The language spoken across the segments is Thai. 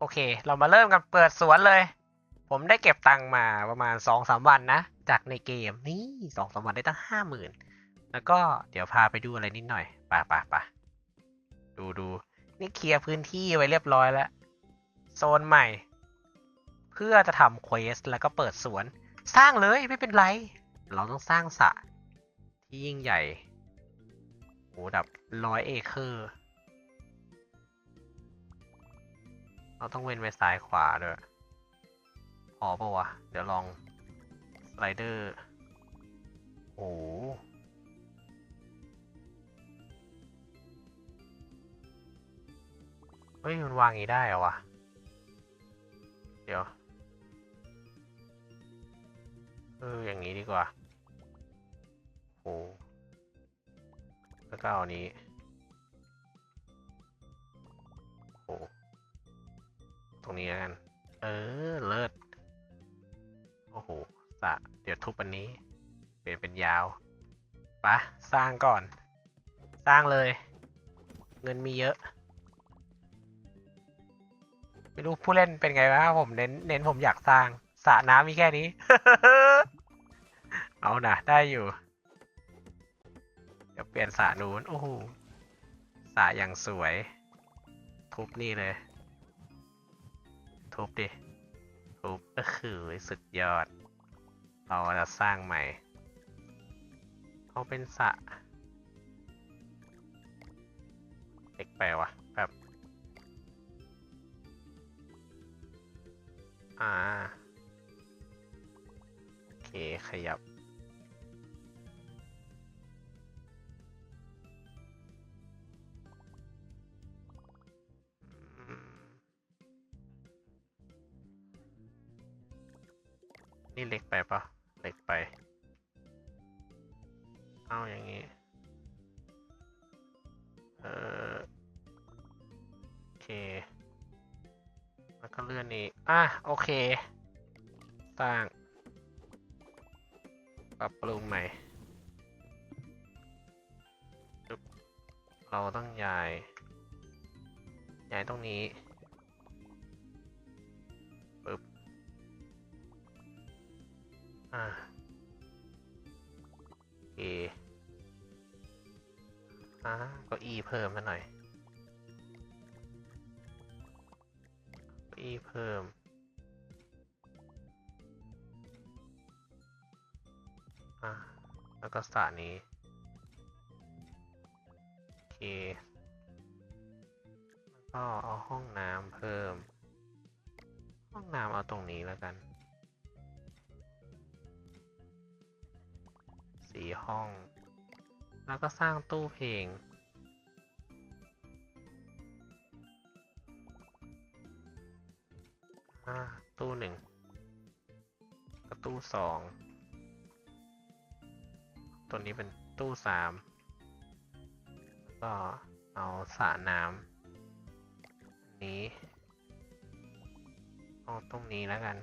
โอเค เรามาเริ่มกันเปิดสวนเลย ผมได้เก็บตังค์มาประมาณสองสามวันนะ จากในเกมนี่สองสามวันได้ตั้งห้าหมื่นแล้วก็เดี๋ยวพาไปดูอะไรนิดหน่อยปไปไปดูดูนี่เคลียร์พื้นที่ไว้เรียบร้อยแล้ว โซนใหม่ เพื่อจะทำเควสแล้วก็เปิดสวน สร้างเลยไม่เป็นไร เราต้องสร้างสระที่ยิ่งใหญ่โหแบบร้อยเอเคอร์ เราต้องเว้นไว้ซ้ายขวาด้วยพอปะวะ เดี๋ยวลองสไลเดอร์ โอ้โหเฮ้ย มันวางอย่างนี้ได้เหรอวะ เดี๋ยว เออ อย่างนี้ดีกว่า โอ้แล้วก็เอานี้ รงนี้กัน เออ เลิศ โอ้โห สะ เดี๋ยวทุบอันนี้ เปลี่ยนเป็นยาวปะสร้างก่อน สร้างเลย เงินมีเยอะ ไม่รู้ผู้เล่นเป็นไงวะผมเน้น เน้นผมอยากสร้างสระน้ำมีแค่นี้ เอานะได้อยู่ เดี๋ยวเปลี่ยนสระนู้น โอ้โหสระอย่างสวย ทุบนี่เลย ทุบดิ ทุบก็คือสุดยอด เราจะสร้างใหม่ เอาเป็นสะเอกไปวะแบบอ่า โอเค ขยับ นี่เล็กไปปะเล็กไป เอาอย่างนี้ เออโอเค แล้วก็เลื่อนนี้อะโอเค สร้าง อ่าโอเคอ่าก็อีเพิ่มมาหน่อยอีเพิ่ม อ่าแล้วก็สระนี้ โอเค แล้วก็เอาห้องน้ำเพิ่ม ห้องน้ำเอาตรงนี้แล้วกัน สี่ห้อง แล้วก็สร้างตู้เพลงอ่าตู้หนึ่งก็ตู้สอง ตัวนี้เป็นตู้สามแล้วก็เอาสระน้ำอันนี้ เอาตรงนี้แล้วกัน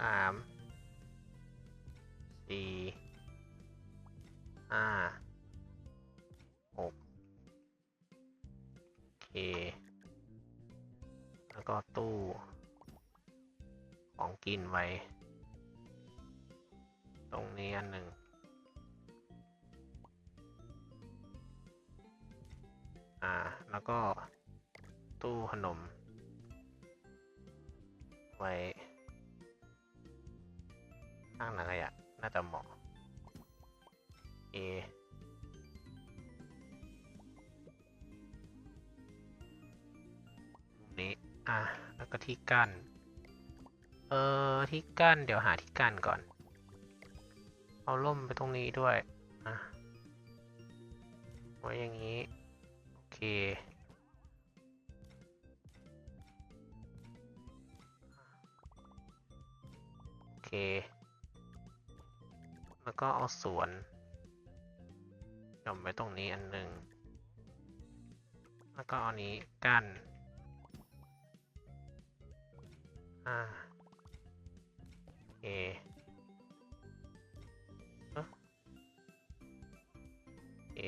สามสี่ห้าหกโอเค แล้วก็ตู้ ของกินไว้ ตรงนี้อันหนึ่งอ่า แล้วก็ตู้ขนม ไว้ ข้างหลังขยะน่าจะเหมาะเอนี้ อะ แล้วก็ที่กั้น เออ ที่กั้น เดี๋ยวหาที่กั้นก่อน เอาล่มไปตรงนี้ด้วย อะไว้อย่างนี้ โอเค โอเค แล้วก็เอาสวนย่อมไว้ตรงนี้อันหนึ่ง แล้วก็เอานี้กั้น อ่าเอ๊ะเอ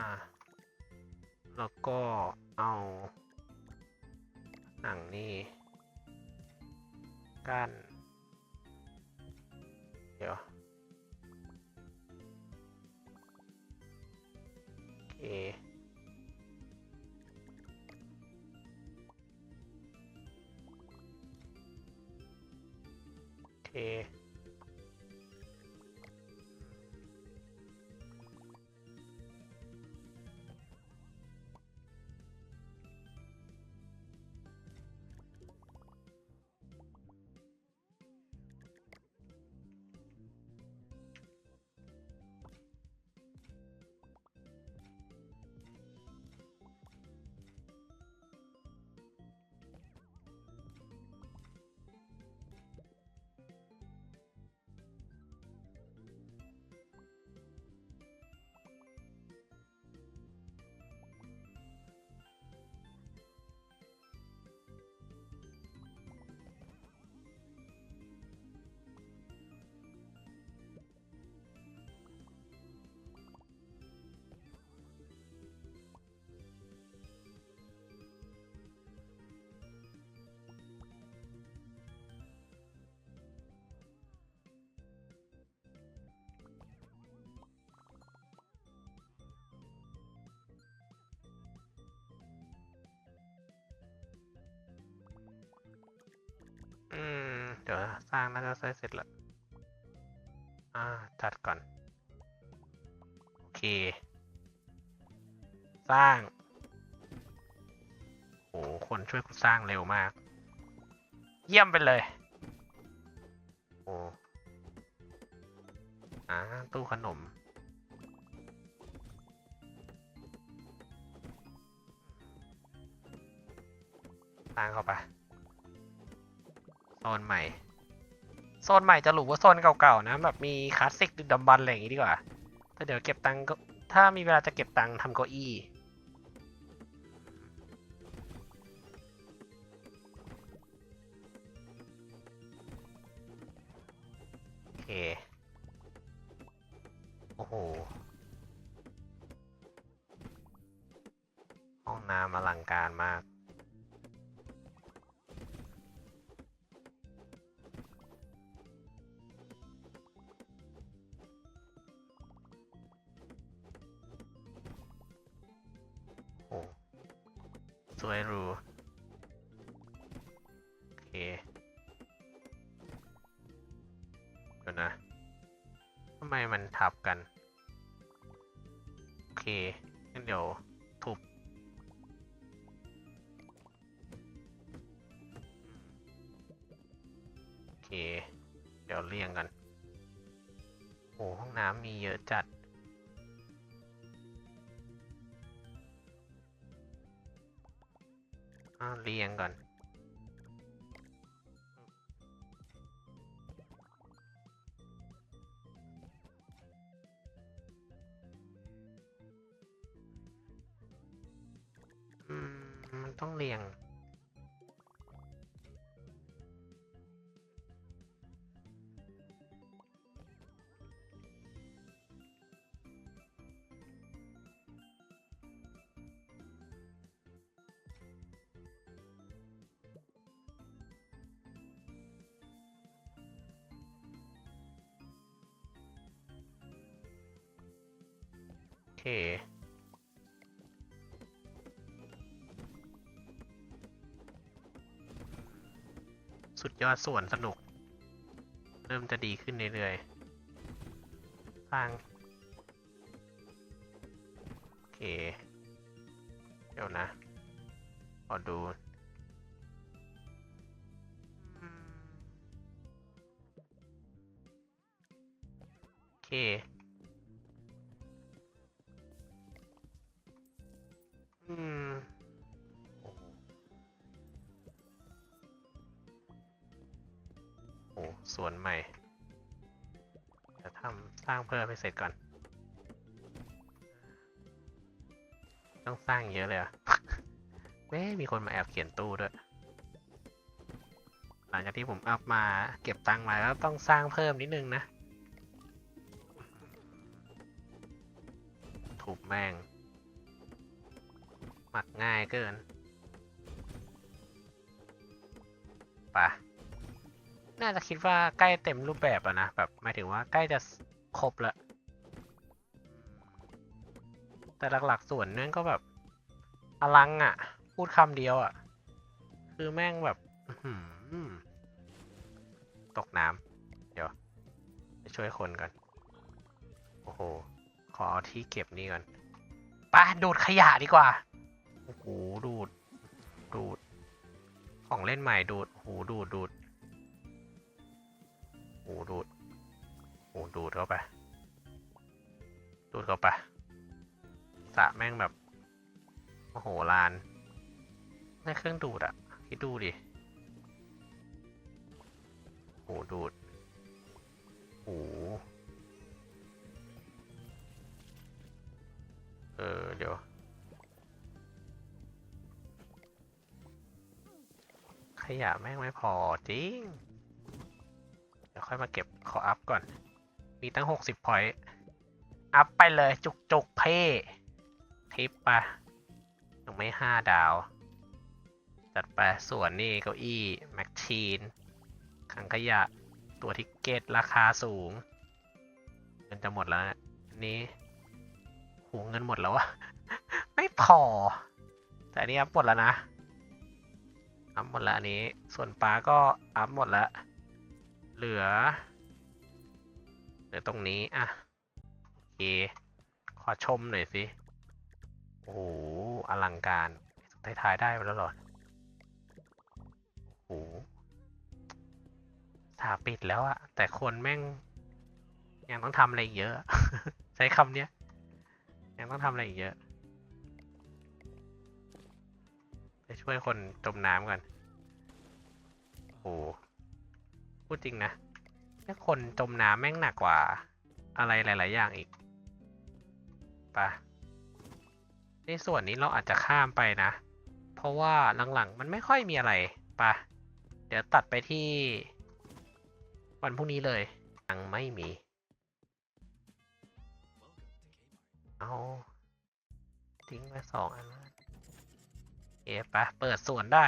อะแล้วก็เอาหนังนี่กั้น เดี๋ย ดี๋ยวสร้างน่าจะใช้เสร็จแล้วอ่าจัดก่อน โอเค สร้าง โอ้คนช่วยกูสร้างเร็วมาก เยี่ยมไปเลย โอ้อ่าตู้ขนมสร้างเข้าไป โซนใหม่ โซนใหม่จะหรูกว่าโซนเก่าๆนะ แบบมีคลาสสิกดึกดำบรรพ์อะไรอย่างงี้ดีกว่าแต่เดี๋ยวเก็บตังค์ก็ถ้ามีเวลาจะเก็บตังค์ทำเก้าอี้คโอ้โห ห้องน้ำอลังการมาก อ่ เค สุดยอดส่วนสนุก เริ่มจะดีขึ้นเรื่อยๆสร้าง โอเค เดี๋ยวนะ ขอดูโอเค อืมโอ้โหสวนใหม่จะทำสร้างเพิ่มให้เสร็จก่อน ต้องสร้างเยอะเลยเหรอะเว้มีคนมาแอบเขียนตู้ด้วยอะไรงจากที่ผมอัพมาเก็บตังค์มาแล้วต้องสร้างเพิ่มนิดนึงนะ ถูกแม่ง หมักง่ายเกินปะน่าจะคิดว่าใกล้เต็มรูปแบบแล้วนะ แบบหมายถึงว่าใกล้จะครบแล้วแต่หลักๆส่วนนั่นก็แบบอลังอะพูดคำเดียวอะคือแม่งแบบตกน้ำเดี๋ยวไปช่วยคนก่อน โอ้โห ขออที่เก็บนี่ก่อนไปดูดขยะดีกว่า อ้โหดูด ดูด ของเล่นใหม่ดูดโอ้โหดูดดูดโอ้โหดูดโอ้โหดูดเข้าไป ดูดเข้าไปสะแม่งแบบโอ้โหลานในเครื่องดูดอะคิดดูดิโอ้โหดูดโอ้โหเออเดี๋ยว ขยะแม่งไม่พอจริง เดี๋ยวค่อยมาเก็บขออัพก่อน มีตั้งหกสิบพอยต์อัพไปเลยจุกจุกเพ่ทิปปะยังไม่ห้าดาว จัดไปส่วนนี่เก้าอี้ แม็กชีนขังขยะตัวทิกเก็ตราคาสูงเงินจะหมดแล้วนะอันนี้โหเงินหมดแล้ววะไม่พอ แต่อันนี้อัพหมดแล้วนะ อัพหมดแล้วอันนี้ ส่วนปลาก็อัพหมดล้วเหลือ เหลือตรงนี้ อะ โอเค ขอชมหน่อยสิ โอ้โห อลังการท้ายๆได้ไปแล้วหรอโอ้โหสาปิดแล้วอะแต่คนแม่ง ยังต้องทำอะไรเยอะ ใช้คำเนี้ย ยังต้องทำอะไรอีกเยอะ ไปช่วยคนจมน้ำกันโอ้โหพูดจริงนะถ้าคนจมน้ำแม่งหนักกว่า อะไรหลาย ๆ อย่างอีกปะในส่วนนี้เราอาจจะข้ามไปนะ เพราะว่าหลัง ๆ มันไม่ค่อยมีอะไรปะเดี๋ยวตัดไปที่ วันพรุ่งนี้เลยยังไม่มี เอาทิ้งไปสองอันแล้ว เอะปะเปิดส่วนได้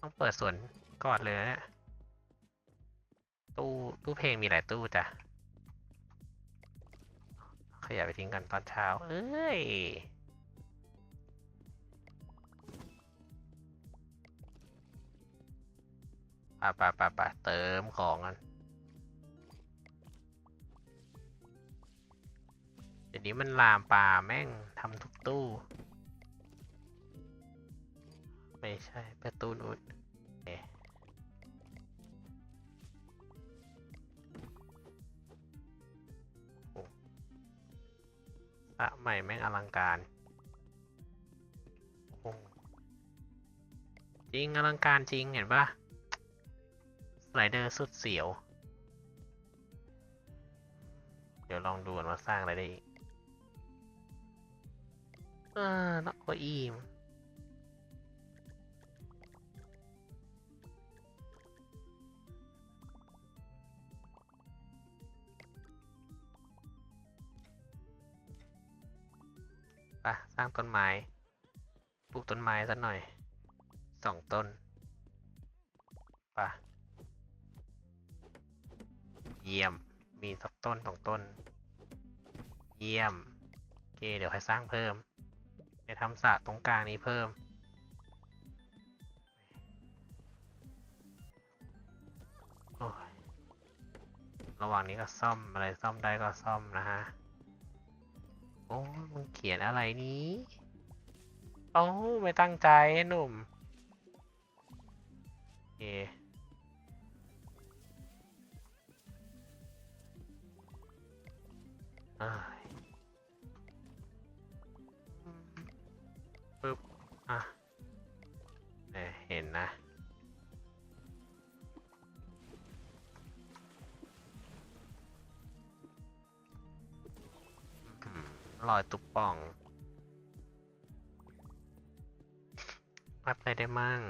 ต้องเปิดส่วนก่อนเลยนะตู้ตู้เพลงมีหลายตู้จ้ะขยะไปทิ้งกันตอนเช้า เอ้ยปะปะปะปะเติมของกัน เดี๋ยวนี้มันลามปลาแม่งทำทุกตู้ ไม่ใช่ประตูนุดเอ๊ะโอ้สระใหม่แม่งอลังการจริงอลังการจริงเห็นปะสไลเดอร์สุดเสียว เดี๋ยวลองดูก่อนว่าสร้างอะไรได้อีกเออนักเก้าอี้ ไปสร้างต้นไม้ ปลูกต้นไม้สักหน่อยสองต้นไปเยี่ยม มีสักต้นสองต้น เยี่ยม โอเค เดี๋ยวให้สร้างเพิ่มไปทำสระตรงกลางนี้เพิ่ม ระหว่างนี้ก็ซ่อมอะไรซ่อมได้ก็ซ่อมนะฮะ โอ้มึงเขียนอะไรนี้โอ้ไม่ตั้งใจหนุ่มเอปึ๊บ อะเนี่ยเห็นนะ รอยตุกป่องวัดอะไรได้มั่ง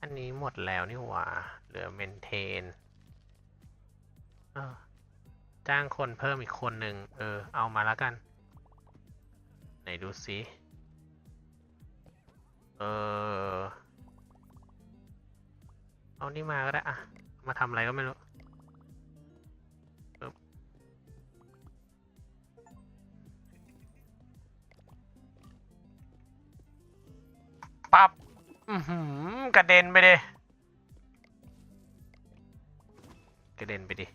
อันนี้หมดแล้วนี่หว่า เหลือเมนเทน จ้างคนเพิ่มอีกคนหนึ่ง เออ เอามาแล้วกัน ไหนดูสิเออ เอานี่มาก็ได้อะ มาทำอะไรก็ไม่รู้ เด็นไปดิ กระเด็นไปดิ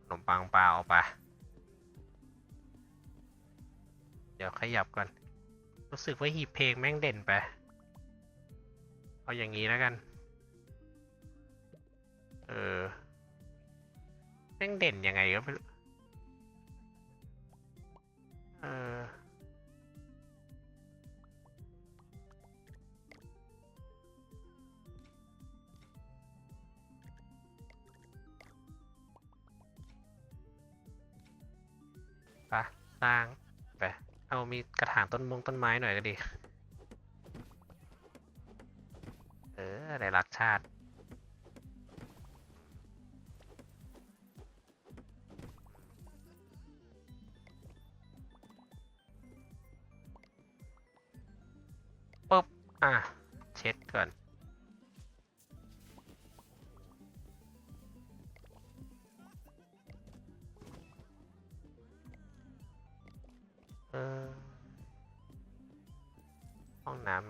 ขนมปังปลาเอาไป เดี๋ยวขยับก่อน รู้สึกว่าหีบเพลงแม่งเด่นไป เอาอย่างนี้แล้วกัน เออ แม่งเด่นยังไงก็ไม่รู้ สร้างไปเอามีกระถางต้นมงต้นไม้หน่อยก็ดี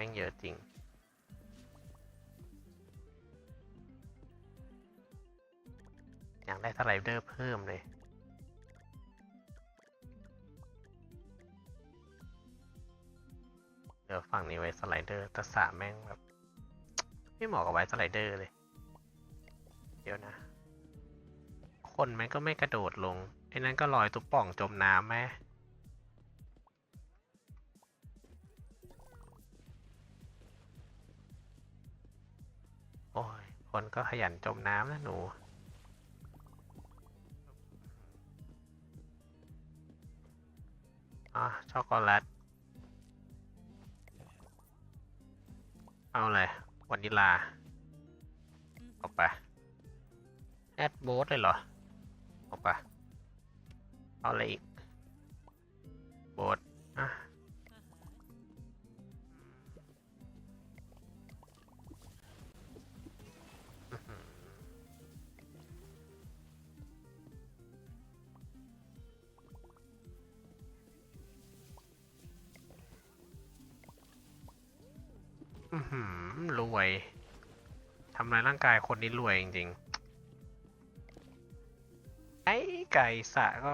ม่งเยอะจริง อยากได้สไลเดอร์เพิ่มเลยเดี๋ยวฝั่งนี้ไว้สไลเดอร์แต่สระแม่งแบบ ไม่เหมาะกับไว้สไลเดอร์เลย เดี๋ยวนะ คนแมันก็ไม่กระโดดลงไอ้นั้นก็ลอยตุ๊บป่องจมน้ำไหม คนก็ขยันจมน้ำนะหนูอะช็อกโกแลต เอาอะไรวานิลา ออกไป แอดโบสเลยเหรอ ออกไป เอาอะไรอีก รวยทำลายร่างกายคนนี้รวยจริงๆ ไอ้ไก่สะก็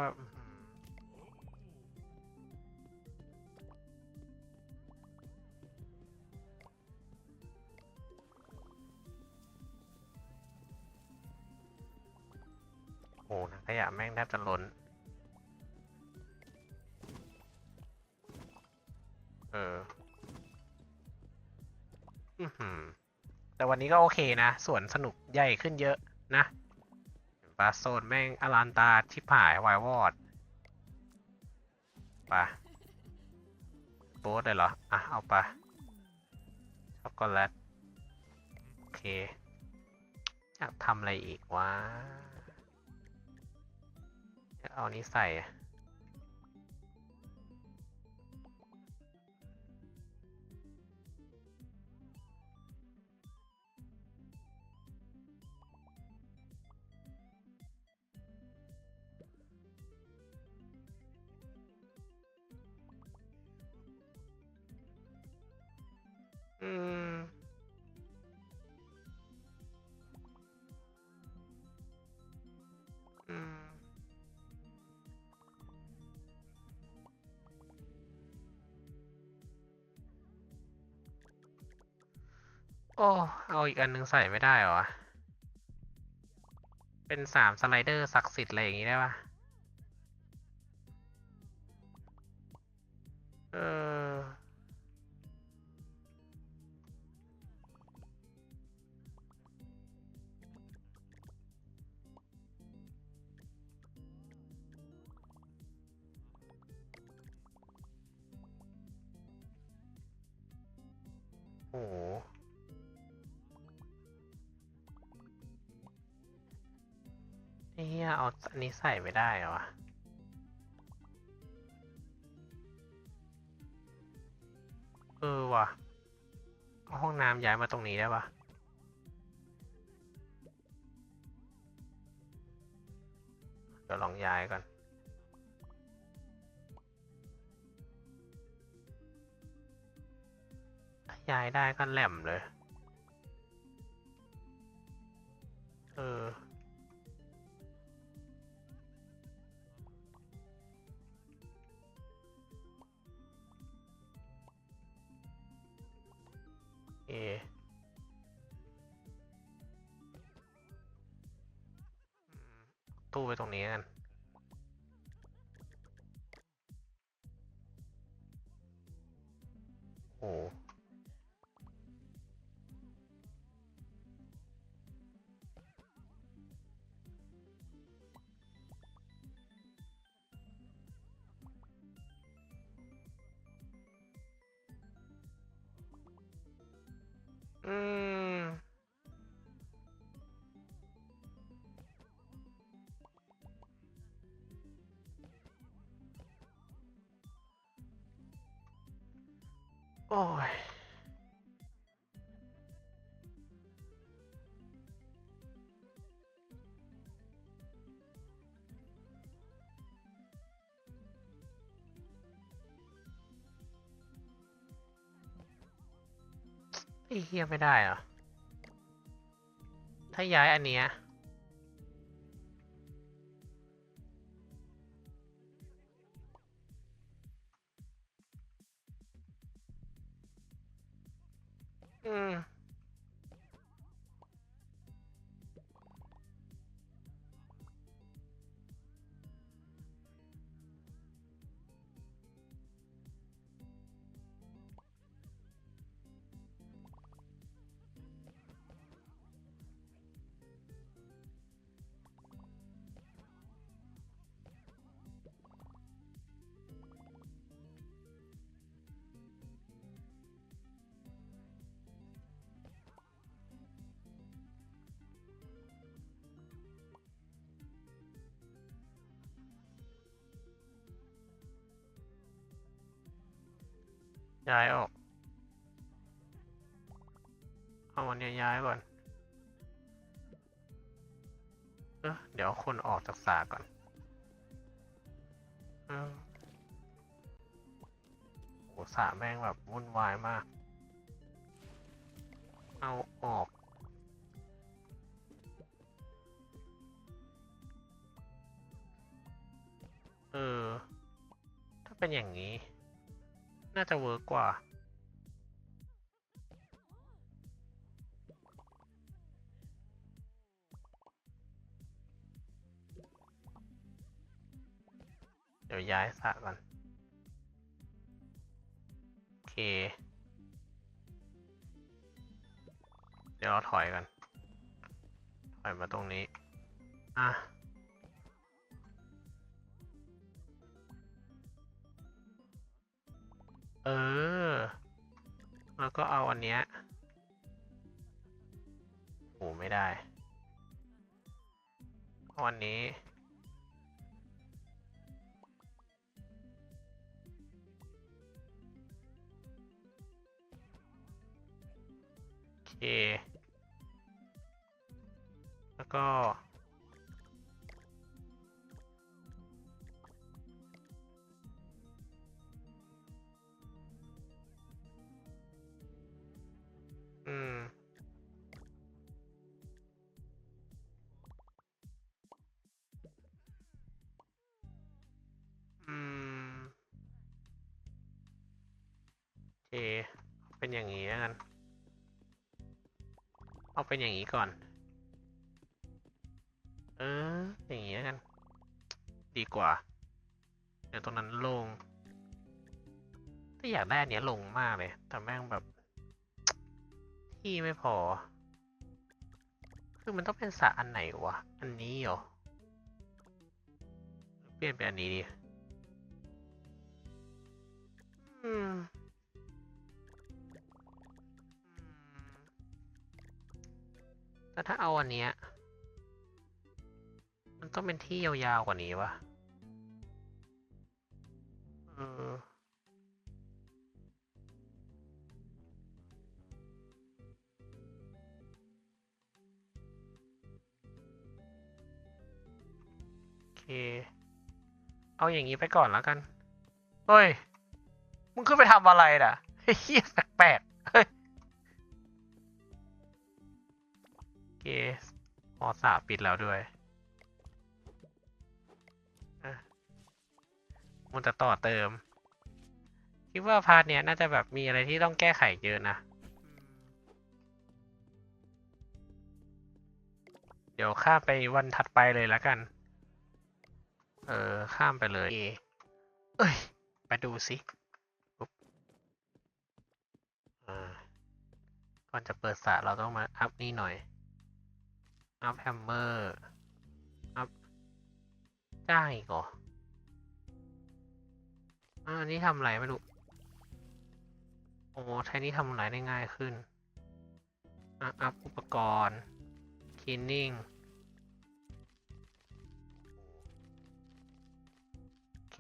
แต่วันนี้ก็โอเคนะ สวนสนุกใหญ่ขึ้นเยอะนะปลาโซนแม่งอลันตาชิบหายวายวอดปะโบ๊ทเลยเหรอ อะ เอาไปช็อกโกแลต โอเค อยากทำอะไรอีกวะเอานี้ใส่ อืม อืม โอ้ เอาอีกอันหนึ่งใส่ไม่ได้เหรอ เป็นสามสไลเดอร์ศักดิ์สิทธิ์อะไรอย่างงี้ได้ปะ นี้ใส่ไม่ได้เหรอวะเออว่ะเอาห้องน้ำย้ายมาตรงนี้ได้ปะเดี๋ยวลองย้ายก่อน ย้ายได้ก็แหลมเลย เออ เอตู้ไปตรงนี้กันโอ้ อืม ไอ้เฮียไม่ได้เหรอ ถ้าย้ายอันเนี้ยอืม ย้ายออก เอาวันนี้ย้ายก่อน เออเดี๋ยวคนออกจากสาก่อนเออโหสาแม่งแบบวุ่นวายมาก เอาออกเออ ถ้าเป็นอย่างนี้ น่าจะเวิร์กกว่า เดี๋ยวย้ายสระก่อน โอเค เดี๋ยวเราถอยกัน ถอยมาตรงนี้ อะ ออแล้วก็เอาอันเนี้ยโหไม่ได้เอาอันนี้ โอเค แล้วก็ เค เป็นอย่างนี้กัน เอาเป็นอย่างนี้ก่อน เออ อย่างนี้กัน ดีกว่า เดี๋ยวตรงนั้นลงถ้าอยากได้อันเนี้ยลงมากเลย แต่แม่งแบบ ที่ไม่พอ คือมันต้องเป็นสระอันไหนวะ อันนี้เหรอ เปลี่ยนเป็นอันนี้ดิอืม แต่ถ้าเอาอันเนี้ย มันต้องเป็นที่ยาวๆกว่านี้วะเออโอเคเอาอย่างนี้ไปก่อนแล้วกัน เฮ้ย มึงขึ้นไปทำอะไรน่ะเฮ้ย โอเคมสาปิดแล้วด้วยอะมันจะต่อเติม คิดว่าพาร์ทเนี้ยน่าจะแบบมีอะไรที่ต้องแก้ไขเยอะนะ เดี๋ยวข้ามไปวันถัดไปเลยแล้วกัน เออ ข้ามไปเลย เอ้ย ไปดูสิก่อนจะเปิดสระเราต้องมาอัพนี่หน่อย อัพแฮมเมอร์อัพได้ก่ออันนี้ทำอะไรไม่รู้ โอ้ใช้นี้ทำอะไรได้ง่ายขึ้น อัพอุปกรณ์คลีนนิ่งโอเค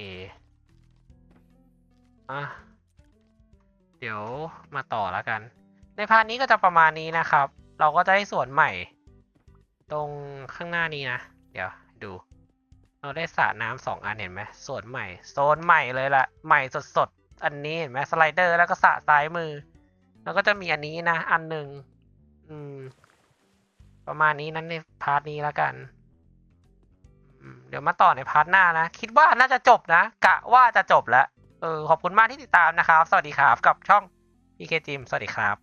อะ เดี๋ยวมาต่อแล้วกัน ในพาร์ทนี้ก็จะประมาณนี้นะครับ เราก็จะได้ส่วนใหม่ ตรงข้างหน้านี้นะ เดี๋ยวดู เราได้สระน้ำสองอันเห็นไหมส่วนใหม่ โซนใหม่เลยละใหม่สดๆ อันนี้เห็นไหมสไลเดอร์แล้วก็สระซ้ายมือ แล้วก็จะมีอันนี้นะ อันหนึ่งอืม ประมาณนี้นั้นในพาร์ทนี้แล้วกันเดี๋ยวมาต่อในพาร์ทหน้านะ คิดว่าน่าจะจบนะ กะว่าจะจบแล้ว เออ ขอบคุณมากที่ติดตามนะครับ สวัสดีครับ กับช่อง PK Gym สวัสดีครับ